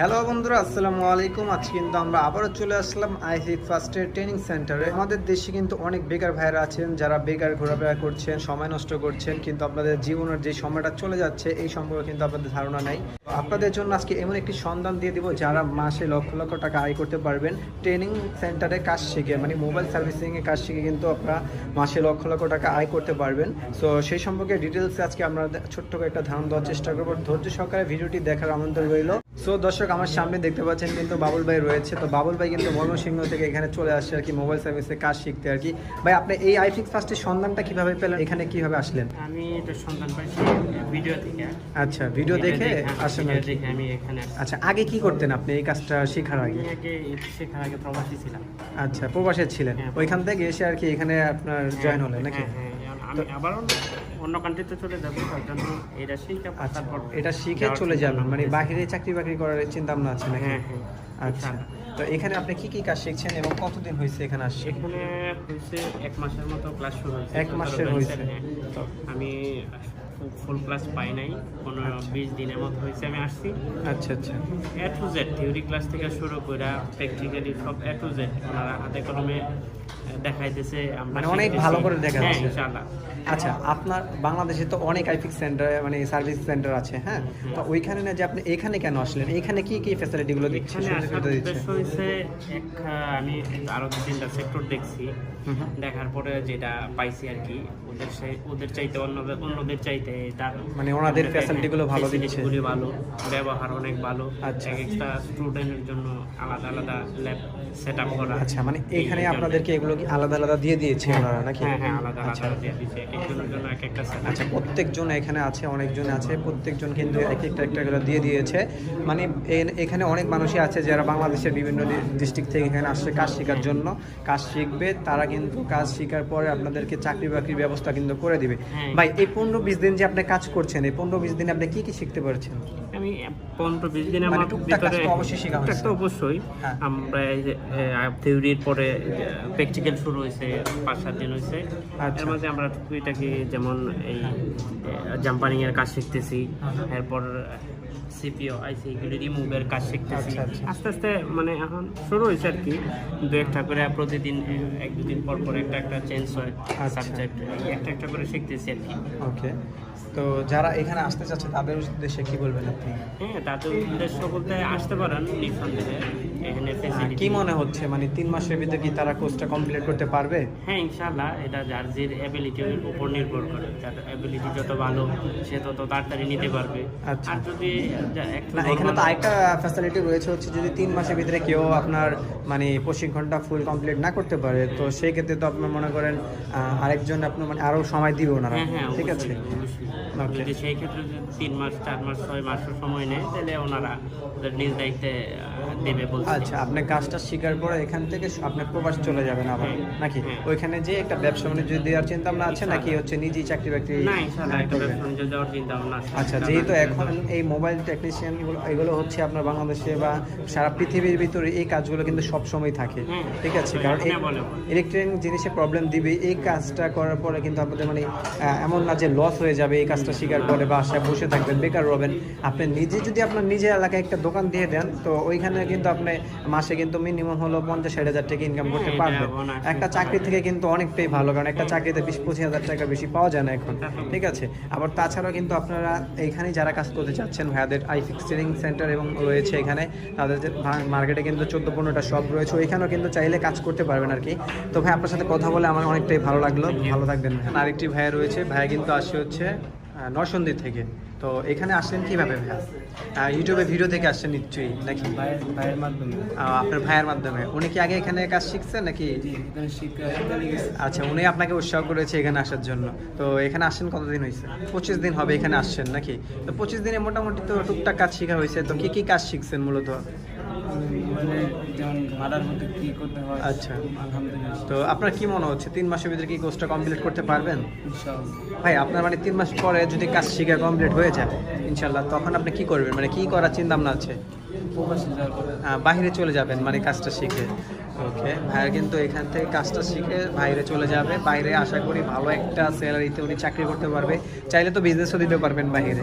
Hello বন্ধুরা, আসসালামু আলাইকুম। আজকে কিন্তু আমরা আবারও চলে আসলাম আইসি ফার্স্টের ট্রেনিং সেন্টারে। আমাদের দেশে কিন্তু অনেক বেকার ভাইরা আছেন, যারা বেকার ঘোরাফেরা করছেন, সময় নষ্ট করছেন, কিন্তু আপনাদের জীবনের যে সময়টা চলে যাচ্ছে, এই সম্পর্কে কিন্তু আপনাদের ধারণা নাই। আপনাদের জন্য আজকে এমন একটি সন্ধান দিয়ে দিব, যারা মাসে লক্ষ লক্ষ টাকা আয় করতে পারবেন। ট্রেনিং সেন্টারে কাজ শিখে মানে মোবাইল সার্ভিসিং এ কাজ শিখে কিন্তু আপনারা মাসে লক্ষ লক্ষ টাকা আয় করতে পারবেন। সো, সেই সম্পর্কে ডিটেলসে আজকে আমরা ছোট্ট করে একটা ধারণা দেওয়ার চেষ্টা করব। ধৈর্য সহকারে ভিডিওটি দেখার আমন্ত্রণ রইল। সো দর্শক আমার সামনে দেখতে পাচ্ছেন কিন্তু বাবুল ভাই রয়েছে। তো বাবুল ভাই কিন্তু ময়মনসিংহ থেকে এখানে চলে আসছে আর কি মোবাইল সার্ভিসে কাজ শিখতে আর কি। ভাই আপনি এই আইফিক্স ফার্স্টের সন্ধানটা কীভাবে পেলেন? এখানে কীভাবে আসলেন? আমি এটা সন্ধান পাইছি ভিডিও থেকে। আচ্ছা ভিডিও দেখে হ্যাঁ, আসেন দেখে আমি এখানে আচ্ছা আগে কি করতেন আপনি এই কাজটা শেখার আগে? আগে শেখার আগে প্রবাসী ছিলাম। আচ্ছা প্রবাসে ছিলেন। হ্যাঁ। ওইখান থেকে এসে আর কি এখানে আপনার জয়েন হলেন নাকি? হ্যাঁ, হ্যাঁ, আমি আবার অন্য কান্ট্রিতে চলে যাব তার জন্য এটা শিখে আচ্ছা তারপর এটা শিখে চলে যাবেন মানে। বাহিরে চাকরি বাকরি করার চিন্তা ভাবনা আছে নাকি হ্যাঁ হ্যাঁ আচ্ছা তো এখানে আপনি কি কি কাজ শিখছেন এবং কতদিন হয়েছে এখানে আসছে এখানে হয়েছে এক মাসের মতো ক্লাস শুরু হয়েছে এক মাসের হয়েছে। হ্যাঁ। আমি ফুল ক্লাস পাই নাই পনেরো আচ্ছা। বিশ দিনের মতো হয়েছে আমি আসছি আচ্ছা আচ্ছা A to Z theory class থেকে শুরু করে প্র্যাকটিক্যালি সব এ টু জেড ওনারা হাতে কলমে দেখাইতেছে মানে অনেক ভালো করে দেখাচ্ছে। হ্যাঁ ইনশাআল্লাহ আচ্ছা আপনার বাংলাদেশে তো অনেক আইফিক্স সেন্টার মানে সার্ভিস সেন্টার আছে হ্যাঁ তো ওইখানে না যে আপনি এখানে কেন আসলেন এখানে কি কি ফ্যাসিলিটিগুলো দিচ্ছে আমি আরও দু তিনটা সেক্টর দেখছি। দেখার পরে যেটা পাইছি আর কি ওদের ওদের চাইতে অন্যদের অন্যদের চাইতে তার মানে ওনাদের facility গুলো ভালো দিচ্ছে। গুলি ভালো ব্যবহার অনেক ভালো আচ্ছা। এক একটা স্টুডেন্টের জন্য আলাদা আলাদা ল্যাব সেট আপ করা আচ্ছা মানে এখানে আপনাদেরকে এগুলো কি আলাদা আলাদা দিয়ে দিয়েছে ওনারা নাকি? হ্যাঁ হ্যাঁ আলাদা আচ্ছা। আলাদা দিয়ে দিচ্ছে এক একজনের জন্য এক একটা আচ্ছা প্রত্যেকজন এখানে আছে অনেকজন আছে প্রত্যেকজন কিন্তু এক একটা একটা করে দিয়ে দিয়েছে। মানে এখানে অনেক মানুষই আছে যারা বাংলাদেশের বিভিন্ন ডিস্ট্রিক্ট থেকে এখানে আসছে কাজ শেখার জন্য। কাজ শিখবে তারা কিন্তু কাজ শেখার পরে আপনাদেরকে চাকরি বাকরির ব্যবস্থা কিন্তু করে দিবে। হ্যাঁ। ভাই এই পনেরো বিশ দিন যে আপনি কাজ করছেন এই পনেরো বিশ দিনে আপনি কি কি শিখতে পারছেন? আমি পনেরো বিশ মানে ভিতরে অবশ্যই শেখা অবশ্যই। হ্যাঁ। আমরা থিওরির পরে প্র্যাকটিক্যাল শুরু হয়েছে পাঁচ সাত দিন হয়েছে আচ্ছা। এর মাঝে আমরা টুকিটাকি যেমন এই জাম্পারিং এর কাজ শিখতেছি এরপর সিপিও আইসি এগুলি রিমুভের কাজ শিখতেছি আচ্ছা, আচ্ছা। আস্তে আস্তে মানে এখন শুরু হয়েছে আর কি দু একটা করে প্রতিদিন এক দুদিন পর পর একটা একটা চেঞ্জ হয়। সাবজেক্ট একটা একটা করে শিখতেছি আর কি ওকে তো যারা এখানে আসতে চাচ্ছে তাদের উদ্দেশ্যে কি বলবেন আপনি? হ্যাঁ তাদের উদ্দেশ্য বলতে আসতে পারেন নিঃসন্দেহে এখানে কি মনে হচ্ছে? মানে তিন মাসের ভিতরে কি তারা কোর্সটা কমপ্লিট করতে পারবে? হ্যাঁ ইনশাল্লাহ এটা যার যে অ্যাবিলিটির উপর নির্ভর করে। যার অ্যাবিলিটি যত ভালো সে তত তাড়াতাড়ি নিতে পারবে। আচ্ছা। আর যদি না এখানে তো আরেকটা ফ্যাসিলিটি রয়েছে হচ্ছে যদি তিন মাসের ভিতরে কেউ আপনার মানে প্রশিক্ষণটা ফুল কমপ্লিট না করতে পারে তো সেই ক্ষেত্রে তো আপনি মনে করেন আরেকজন আপনার মানে আরও সময় দিবে ওনারা। হ্যাঁ হ্যাঁ ঠিক আছে. যদি সেই ক্ষেত্রে যদি তিন মাস, চার মাস, ছয় মাসের সময় নেয়, তাহলে ওনারা নিজ দায়িত্বে দেবে বলছে। আচ্ছা আপনি কাজটা শিকার পরে এখান থেকে আপনি প্রবাস চলে যাবেন আবার হ্যাঁ, নাকি? হ্যাঁ। ওইখানে যে একটা ব্যবসা বাণিজ্য দেওয়ার চিন্তা ভাবনা আছে নাকি? হচ্ছে নিজেই চাকরি বাকরি না ইনশাল্লাহ একটা ব্যবসা বাণিজ্য যাওয়ার চিন্তা ভাবনা আছে। আচ্ছা যেহেতু এখন এই মোবাইল টেকনিশিয়ান এগুলো হচ্ছে আপনার বাংলাদেশে বা সারা পৃথিবীর ভিতরে এই কাজগুলো কিন্তু সব সময় থাকে ঠিক আছে? কারণ ইলেকট্রনিক জিনিসে প্রবলেম দিবে এই কাজটা করার পরে কিন্তু আপনাদের মানে এমন না যে লস হয়ে যাবে এই কাজটা শিকার করে বা আশায় বসে থাকবেন বেকার রবেন। আপনি নিজে যদি আপনার নিজের এলাকায় একটা দোকান দিয়ে দেন তো ওইখানে কিন্তু আপনি মাসে কিন্তু মিনিমাম হলো পঞ্চাশ ষাট হাজার টাকা ইনকাম করতে হ্যাঁ, পারবেন। একটা চাকরি থেকে কিন্তু অনেকটাই ভালো কারণ একটা চাকরিতে বিশ পঁচিশ হাজার টাকা বেশি পাওয়া যায় না এখন ঠিক আছে? আবার তাছাড়াও কিন্তু আপনারা এইখানে যারা কাজ করতে চাচ্ছেন ভাইয়াদের আই ফিক্স ট্রেনিং সেন্টার এবং রয়েছে এখানে তাদের যে মার্কেটে কিন্তু চোদ্দ পনেরোটা শপ রয়েছে ওইখানেও কিন্তু চাইলে কাজ করতে পারবেন আর কি তো ভাই আপনার সাথে কথা বলে আমার অনেকটাই ভালো লাগল। ভালো থাকবেন। আরেকটি ভাইয়া রয়েছে ভাইয়া কিন্তু আসে হচ্ছে নরসন্দী থেকে। তো এখানে আসলেন কীভাবে ভাইয়া? ইউটিউবে ভিডিও দেখে আসছেন নিশ্চয়ই নাকি? ভাইয়ের মাধ্যমে। আপনার ভাইয়ের মাধ্যমে। উনি কি আগে এখানে কাজ শিখছেন নাকি? আচ্ছা উনি আপনাকে উৎসাহ করেছে এখানে আসার জন্য। তো এখানে আসছেন কতদিন হয়েছে? পঁচিশ দিন হবে এখানে আসছেন নাকি? তো পঁচিশ দিনে মোটামুটি তো টুকটাক কাজ শেখা হয়েছে। তো কি কি কাজ শিখছেন মূলত? মানে যেমন মারার মধ্যে কি করতে হয় আচ্ছা। আলহামদুলিল্লাহ। তো আপনার কি মনে হচ্ছে তিন মাসের ভিতরে কি কোর্সটা কমপ্লিট করতে পারবেন? ভাই আপনার মানে তিন মাস পরে যদি কাজ শিখে কমপ্লিট হয়ে যায় ইনশাল্লাহ তখন আপনি কি করবেন? মানে কি করার চিন্তা ভাবনা আছে? বাইরে চলে যাবেন মানে কাজটা শিখে। ওকে ভাইয়া কিন্তু এখান থেকে কাজটা শিখে বাইরে চলে যাবে। বাইরে আশা করি ভালো একটা স্যালারিতে উনি চাকরি করতে পারবে। চাইলে তো বিজনেসও দিতে পারবেন বাইরে।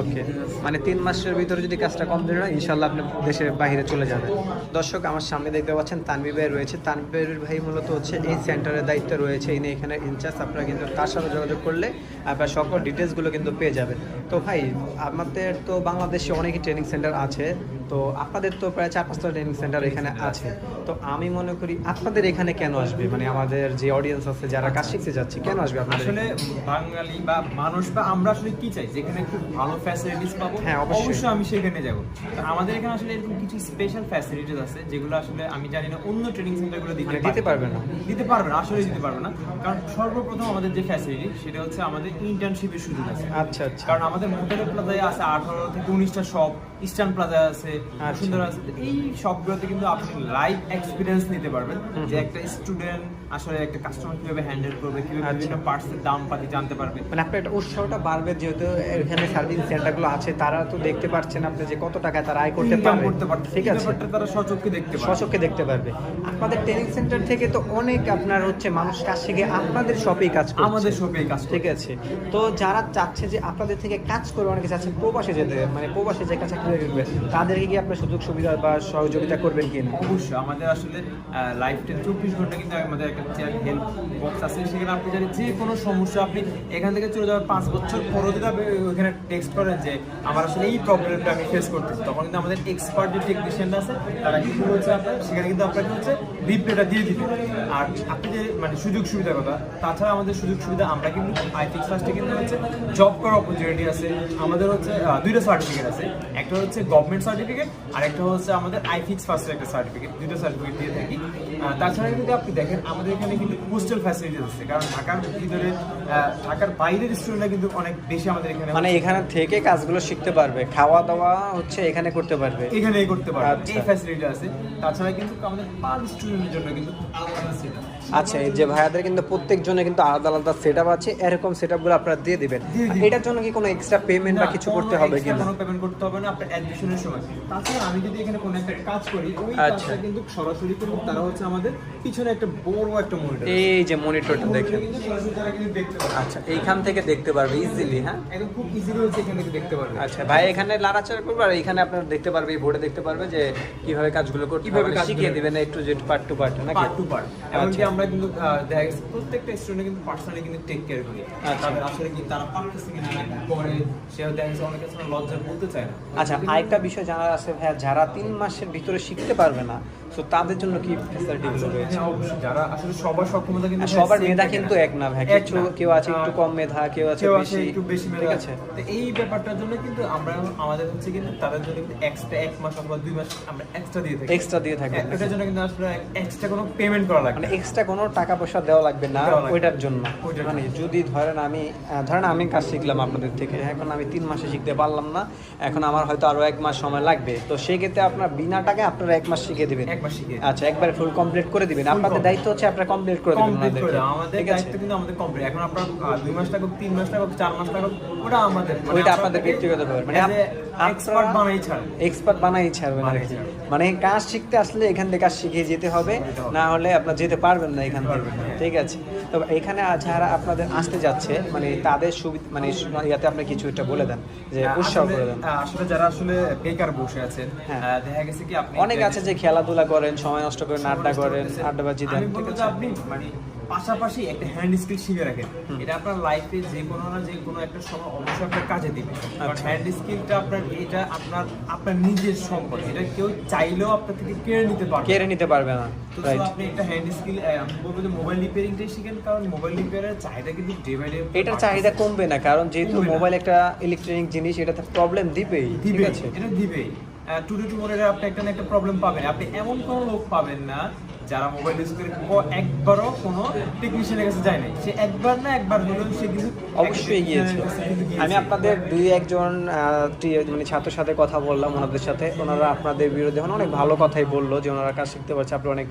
ওকে মানে তিন মাসের ভিতরে যদি কাজটা কমপ্লিট হয় ইনশাল্লাহ আপনি দেশের বাইরে চলে যাবেন। দর্শক আমার সামনে দেখতে পাচ্ছেন তানভীর ভাই রয়েছে। তানভীর ভাই মূলত হচ্ছে এই সেন্টারের দায়িত্ব রয়েছে। ইনি এখানে ইনচার্জ আপনারা কিন্তু তার সাথে যোগাযোগ করলে আপনার সকল ডিটেলসগুলো কিন্তু পেয়ে যাবেন। তো ভাই আমাদের তো বাংলাদেশে অনেকই ট্রেনিং সেন্টার আছে। তো আপনাদের তো প্রায় চার পাঁচটা ট্রেনিং সেন্টার এখানে আছে। তো আমি মনে করি আপনাদের এখানে কেন আসবে? মানে আমাদের যে অডিয়েন্স আছে যারা কাজ শিখতে যাচ্ছে কেন আসবে আপনাদের আসলে বাঙালি বা মানুষ বা আমরা আসলে কি চাই? যেখানে একটু ভালো ফ্যাসিলিটিস পাবো? হ্যাঁ, অবশ্যই। আমি সেখানে যাব। আমাদের এখানে আসলে এরকম কিছু স্পেশাল ফ্যাসিলিটিস আছে যেগুলো আসলে আমি জানি না অন্য ট্রেনিং সেন্টারগুলো দিতে মানে দিতে পারবে না? দিতে পারবে না আসলে দিতে পারবে না। কারণ সর্বপ্রথম আমাদের যে ফ্যাসিলিটি সেটা হচ্ছে আমাদের ইন্টার্নশিপের সুযোগ আছে। আচ্ছা আচ্ছা। কারণ আমাদের মোটেলের প্লাজায় আছে আঠারো থেকে উনিশটা শপ ইস্টার্ন প্লাজা আছে আচ্ছা। সুন্দর আছে। তো এই সবগুলোতে কিন্তু আপনি লাইভ এক্সপিরিয়েন্স নিতে পারবেন। যে একটা স্টুডেন্ট আসলে একটা কাস্টমার কীভাবে হ্যান্ডেল করবে কীভাবে আচ্ছা। বিভিন্ন পার্টসের দাম পাতি জানতে পারবে। মানে আপনার একটা উৎসাহটা বাড়বে যেহেতু এখানে সার্ভিস সেন্টারগুলো আছে তারা তো দেখতে পাচ্ছেন আপনি যে কত টাকা তারা আয় করতে পারবে। ঠিক আছে। তারা সচক্ষে দেখতে পারবে। সচক্ষে দেখতে পারবে। আপনাদের ট্রেনিং সেন্টার থেকে তো অনেক আপনার হচ্ছে মানুষ কাজ শিখে আপনাদের শপেই কাজ করছে। আমাদের শপে কাজ ঠিক আছে। তো যারা চাচ্ছে যে আপনাদের থেকে কাজ করে অনেকে চাচ্ছে প্রবাসে যেতে মানে প্রবাসে যে চাকরি করবে তাদেরকে কি আপনার সুযোগ সুবিধা বা সহযোগিতা করবেন কি না অবশ্যই আমাদের আসলে লাইফ টাইম চব্বিশ ঘণ্টা কিন্তু আমাদের একটা হেল্প বক্স আছে। সেখানে আপনি জানেন যে কোনো সমস্যা, আপনি এখান থেকে চলে যাওয়ার পাঁচ বছর পরও যদি আপনি ওখানে টেক্সট করেন যে আমার আসলে এই প্রবলেমটা আমি ফেস করতেছি, তখন কিন্তু আমাদের এক্সপার্ট যে টেকনিশিয়ান আছে, তারা কিন্তু হচ্ছে আপনার সেখানে কিন্তু আপনাকে হচ্ছে রিপ্লাইটা দিয়ে দিবে। আর আপনি যে মানে সুযোগ সুবিধার কথা, তাছাড়া আমাদের সুযোগ সুবিধা, আমরা কিন্তু আইফিক্স ফার্স্টে কিন্তু হচ্ছে জব করার অপরচুনিটি আছে। আমাদের হচ্ছে দুইটা সার্টিফিকেট আছে। একটা হচ্ছে গভর্নমেন্ট সার্টিফিকেট আর একটা হচ্ছে আমাদের আইফিক্স ফার্স্টের একটা সার্টিফিকেট দুটো সার্টিফিকেট দিয়ে থাকি। তাছাড়া কিন্তু আপনি দেখেন, আমাদের এখানে কিন্তু হোস্টেল ফ্যাসিলিটি আছে কারণ ঢাকার ভিতরে ঢাকার বাইরের স্টুডেন্টরা কিন্তু অনেক বেশি আমাদের এখানে মানে এখানে থেকে কাজগুলো শিখতে পারবে। খাওয়া দাওয়া হচ্ছে এখানে করতে পারবে। এখানেই করতে পারবে। আচ্ছা। এই ফ্যাসিলিটি আছে। তাছাড়া কিন্তু আমাদের পার স্টুডেন্টের জন্য কিন্তু আচ্ছা এই যে ভাইয়াদের কিন্তু প্রত্যেকজনের কিন্তু আলাদা আলাদা সেট আছে এরকম সেট আপনারা দিয়ে দিবেন। এটার জন্য কি কোনো এক্সট্রা পেমেন্ট বা কিছু করতে হবে extra কিনা? কোনো পেমেন্ট করতে হবে না আপনার অ্যাডমিশনের সময়। তাছাড়া আমি যদি এখানে কোনো একটা কাজ করি ওই আচ্ছা। কাজটা কিন্তু সরাসরি কিন্তু তারা হচ্ছে আমাদের পিছনে একটা বড় একটা মনিটর এই যে মনিটরটা দেখেন। আচ্ছা এইখান থেকে দেখতে পারবে ইজিলি হ্যাঁ? একদম খুব ইজিলি হচ্ছে এখান থেকে দেখতে পারবে। আচ্ছা ভাই এখানে লাড়াচাড়া করবে আর এখানে আপনারা দেখতে পারবে এই বোর্ডে দেখতে পারবে যে কীভাবে কাজগুলো করতে কীভাবে হবে কাজগুলো- শিখিয়ে দিবেন একটু যে পার্ট টু পার্ট নাকি? পার্ট টু পার্ট এমনকি আচ্ছা। আমরা কিন্তু দেখা গেছে প্রত্যেকটা স্টুডেন্ট কিন্তু পার্সোনালি কিন্তু টেক কেয়ার করি। আচ্ছা। তাদের আসলে কি তারা পারতেছে কিনা কি করে সেও দেখা গেছে অনেকে লজ্জা বলতে চায় না। আচ্ছা আরেকটা বিষয় জানার আছে ভাইয়া যারা তিন মাসের ভিতরে শিখতে পারবে না তো তাদের জন্য কি ফ্যাসিলিটিগুলো রয়েছে? হ্যাঁ, যারা আসলে সবার সক্ষমতা কিন্তু সবার মেধা কিন্তু এক না ভাই কিছু কেউ আছে একটু কম মেধা কেউ আছে বেশি। একটু বেশি মেধা। আছে। তো এই ব্যাপারটার জন্য কিন্তু আমরা আমাদের হচ্ছে কিন্তু তাদের জন্য কিন্তু এক্সট্রা এক মাস অথবা দুই মাস আমরা এক্সট্রা দিয়ে থাকি। এক্সট্রা দিয়ে থাকবে হ্যাঁ, এটার জন্য কিন্তু আসলে এক্সট্রা কোনো পেমেন্ট করা লাগবে মানে এক্সট্রা কোনো টাকা পয়সা দেওয়া লাগবে না। ওইটার জন্য। মানে যদি ধরেন আমি ধরেন আমি কাজ শিখলাম আপনাদের থেকে এখন আমি তিন মাসে শিখতে পারলাম না এখন আমার হয়তো আরও এক মাস সময় লাগবে। তো সেক্ষেত্রে আপনার বিনা টাকায় আপনারা এক মাস শিখে দেবেন। আচ্ছা একবারে ফুল কমপ্লিট করে দিবেন। আপনাদের দায়িত্ব হচ্ছে আপনারা কমপ্লিট করে দিবেন। আমাদের দায়িত্ব কিন্তু আমাদের কমপ্লিট এখন আপনার দুই মাস টাকা তিন মাস টাকা চার মাস টাকা ওটা আমাদের। মানে ওইটা আপনাদের ব্যক্তিগত ব্যাপার। মানে এক্সপার্ট বানাই ছাড় এক্সপার্ট বানাই ছাড়বেন আর কি মানে কাজ শিখতে আসলে এখান থেকে কাজ শিখে যেতে হবে না হলে আপনার যেতে পারবেন না এখান থেকে। ঠিক আছে? তো এখানে যারা আপনাদের আসতে যাচ্ছে মানে তাদের সুবিধা মানে ইয়াতে আপনি কিছু একটা বলে দেন যে উৎসাহ করে দেন। আসলে যারা আসলে বেকার বসে আছেন হ্যাঁ। দেখা গেছে কি আপনি অনেক আছে যে খেলাধুলা করেন সময় নষ্ট করেন আড্ডা করেন। আড্ডাবাজি দেন ঠিক আছে? আপনি মানে পাশাপাশি একটা হ্যান্ড স্কিল শিখে রাখেন। এটা আপনার লাইফে যে কোনো না যে কোনো একটা সময় অবশ্যই আপনার কাজে দিবে। আচ্ছা। হ্যান্ড স্কিলটা আপনার এটা আপনার আপনার নিজের সম্পদ। এটা কেউ চাইলেও আপনার থেকে কেড়ে নিতে পারবে কেড়ে নিতে পারবে না। আপনি একটা হ্যান্ড স্কিল আমি বলব যে মোবাইল রিপেয়ারিংটাই শিখেন কারণ মোবাইল রিপেয়ারের চাহিদা কিন্তু ডে বাই ডে এটার চাহিদা কমবে না কারণ যেহেতু মোবাইল একটা ইলেকট্রনিক জিনিস এটাতে প্রবলেম দিবেই ঠিক আছে? এটা দিবেই। আপনি একটা না একটা প্রবলেম পাবেন। আপনি এমন কোনো লোক পাবেন না যারা মোবাইল ইউজ করে একবারও কোনো টেকনিশিয়ানের কাছে যায় নাই। সে একবার না একবার হলেও সে কিন্তু অবশ্যই গিয়েছে আমি আপনাদের দুই একজন মানে ছাত্রের সাথে কথা বললাম ওনাদের সাথে। ওনারা আপনাদের বিরুদ্ধে অনেক ভালো কথাই বলল যে ওনারা কাজ শিখতে পারছে আপনি অনেক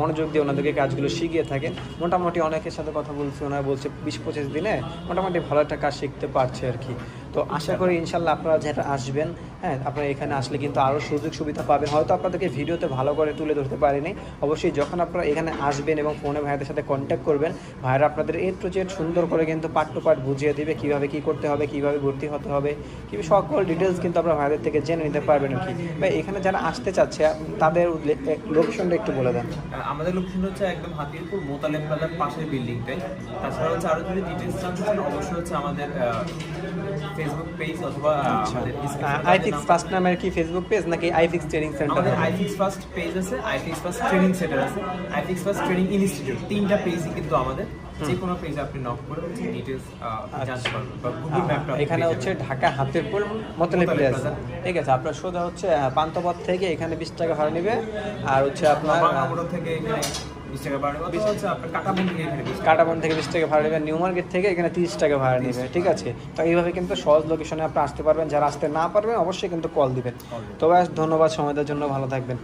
মনোযোগ দিয়ে ওনাদেরকে কাজগুলো শিখিয়ে থাকেন। মোটামুটি অনেকের সাথে কথা বলছি ওনারা বলছে বিশ পঁচিশ দিনে মোটামুটি ভালো একটা কাজ শিখতে পারছে আর কি। তো আশা করি ইনশাল্লাহ আপনারা যেটা আসবেন হ্যাঁ আপনারা এখানে আসলে কিন্তু আরও সুযোগ সুবিধা পাবেন। হয়তো আপনাদেরকে ভিডিওতে ভালো করে তুলে ধরতে পারিনি। অবশ্যই যখন আপনারা এখানে আসবেন এবং ফোনে ভাইয়াদের সাথে কন্ট্যাক্ট করবেন ভাইরা আপনাদের এ টু জেড সুন্দর করে কিন্তু পার্ট টু পার্ট বুঝিয়ে দিবে কীভাবে কী করতে হবে, কীভাবে ভর্তি হতে হবে, কি সকল ডিটেলস কিন্তু আপনারা ভাইদের থেকে জেনে নিতে পারবেন আর কি। ভাই, এখানে যারা আসতে চাচ্ছে, তাদের লোকেশনটা একটু বলে দেন। আমাদের লোকেশন হচ্ছে একদম হাতিরপুর মোতালেব প্লাজার পাশের বিল্ডিংটাই তাছাড়া হচ্ছে আরও যদি ডিটেলস চান, অবশ্যই হচ্ছে আমাদের ফেসবুক পেজ অথবা আচ্ছা। ফার্স্ট নামের কি ফেসবুক পেজ নাকি আইফিক্স ট্রেনিং সেন্টার আমাদের ফার্স্ট পেজ আছে আইফিক্স ফার্স্ট ট্রেনিং সেন্টার আছে। আইফিক্স ফার্স্ট ট্রেনিং ইনস্টিটিউট তিনটা পেজই কিন্তু আমাদের। যে কোনো পেজে আপনি নক করে হচ্ছে জানতে পারবেন বা গুগল ম্যাপটা আচ্ছা। এখানে হচ্ছে ঢাকা হাতিরপুর মোতালেব মোতালেব প্লেস। প্লাজা। ঠিক আছে আপনার সোজা হচ্ছে আহ, পান্থপথ থেকে এখানে বিশ টাকা ভাড়া নেবে। আর হচ্ছে আপনার থেকে এখানে বিশ টাকা বাড়বে অথবা হচ্ছে আপনার কাটাবন থেকে বিশ টাকা কাটাবন থেকে বিশ টাকা ভাড়া নেবে নিউ মার্কেট থেকে এখানে তিরিশ টাকা ভাড়া নেবে ঠিক আছে? তো এইভাবে কিন্তু সহজ লোকেশনে আপনি আসতে পারবেন যারা আসতে না পারবেন অবশ্যই কিন্তু কল দিবেন। তো ব্যাস ধন্যবাদ সময়দের জন্য ভালো থাকবেন।